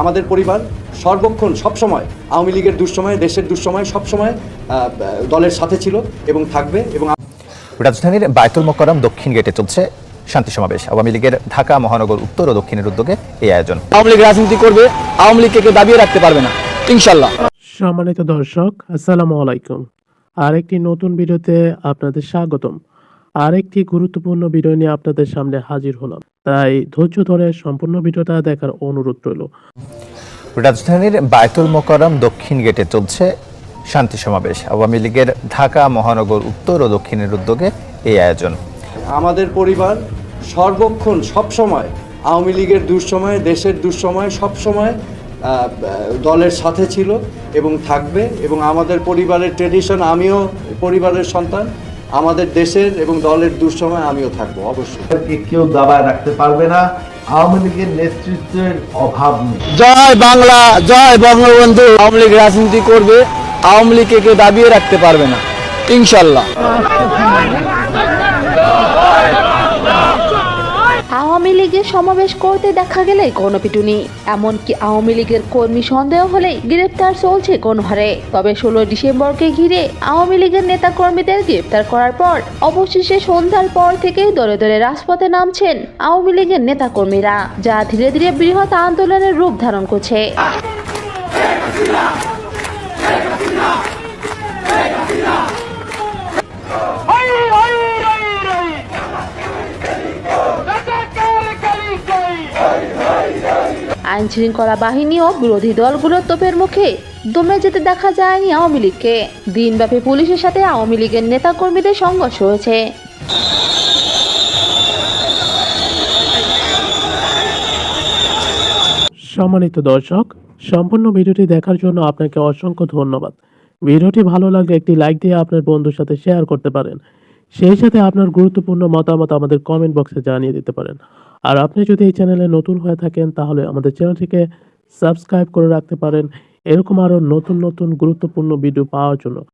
আমাদের পরিবার সর্বক্ষণ সবসময় আওয়ামী লীগের দুঃসময়ে দেশের দুঃসময়ে সবসময় আহ, দলের সাথে ছিল এবং থাকবে এবং রাজধানীর বায়তুল মোকাররম দক্ষিণ গেটে চলছে শান্তি সমাবেশ। আওয়ামী লীগের ঢাকা মহানগর উত্তর ও দক্ষিণের উদ্যোগে এই আয়োজন। আওয়ামী লীগ রাজনীতি করবে আওয়ামী লীগকে কেউ দাবিয়ে রাখতে পারবে না ইনশাল্লাহ সম্মানিত দর্শক আসসালামু আলাইকুম। আরেকটি নতুন ভিডিওতে আপনাদের স্বাগতম। আরেকটি গুরুত্বপূর্ণ ভিডিও নিয়ে আপনাদের সামনে হাজির হলাম। তাই ধৈর্য ধরে সম্পূর্ণ ভিডিওটা দেখার অনুরোধ রইল। রাজধানীর বায়তুল মোকাররম দক্ষিণ গেটে চলছে শান্তি সমাবেশ। আওয়ামী লীগের ঢাকা মহানগর উত্তর ও দক্ষিণের উদ্যোগে এই আয়োজন। আমাদের পরিবার সর্বক্ষণ সবসময় আওয়ামী লীগের দুঃসময়ে দেশের দুঃসময়ে সবসময় আহ, দলের সাথে ছিল এবং থাকবে এবং আমাদের পরিবারের ট্রেডিশন আমিও পরিবারের সন্তান। আমাদের দেশের এবং দলের দুঃসময় আমিও থাকব অবশ্যই। কেউ দাবায় রাখতে পারবে না আওয়ামী লীগের নেতৃত্বের অভাব নেই। জয় বাংলা জয় বঙ্গবন্ধু। আওয়ামী লীগ রাজনীতি করবে আওয়ামী লীগকে কেউ দাবিয়ে রাখতে পারবে না ইনশাল্লাহ। লীগের সমাবেশ করতে দেখা গেলে গণপিটুনি। এমনকি আওয়ামী লীগের কর্মী সন্দেহ হলেই গ্রেপ্তার চলছে কোন গণহারে। তবে ষোলো ডিসেম্বরকে ঘিরে আওয়ামী লীগের নেতা কর্মীদের গ্রেপ্তার করার পর অবশেষে সন্ধ্যার পর থেকে দলে দলে রাজপথে নামছেন আওয়ামী লীগের নেতা কর্মীরা যা ধীরে ধীরে বৃহৎ আন্দোলনের রূপ ধারণ করছে। আইন শৃঙ্খলা বাহিনী ও বিরোধী দলগুলোর তোপের মুখে দমে যেতে দেখা যায়নি আওয়ামী লীগকে। দিনব্যাপী পুলিশের সাথে আওয়ামী লীগের নেতাকর্মীদের সংঘর্ষ হয়েছে। সম্মানিত দর্শক, সম্পূর্ণ ভিডিওটি দেখার জন্য আপনাকে অসংখ্য ধন্যবাদ। ভিডিওটি ভালো লাগলে একটি লাইক দিয়ে আপনার বন্ধুর সাথে শেয়ার করতে পারেন। সেই সাথে আপনার গুরুত্বপূর্ণ মতামত আমাদের কমেন্ট বক্সে জানিয়ে দিতে পারেন। আর আপনি যদি এই চ্যানেলে নতুন হয়ে থাকেন, তাহলে আমাদের চ্যানেলটিকে সাবস্ক্রাইব করে রাখতে পারেন। এরকম আরও নতুন নতুন, গুরুত্বপূর্ণ ভিডিও পাওয়ার জন্য।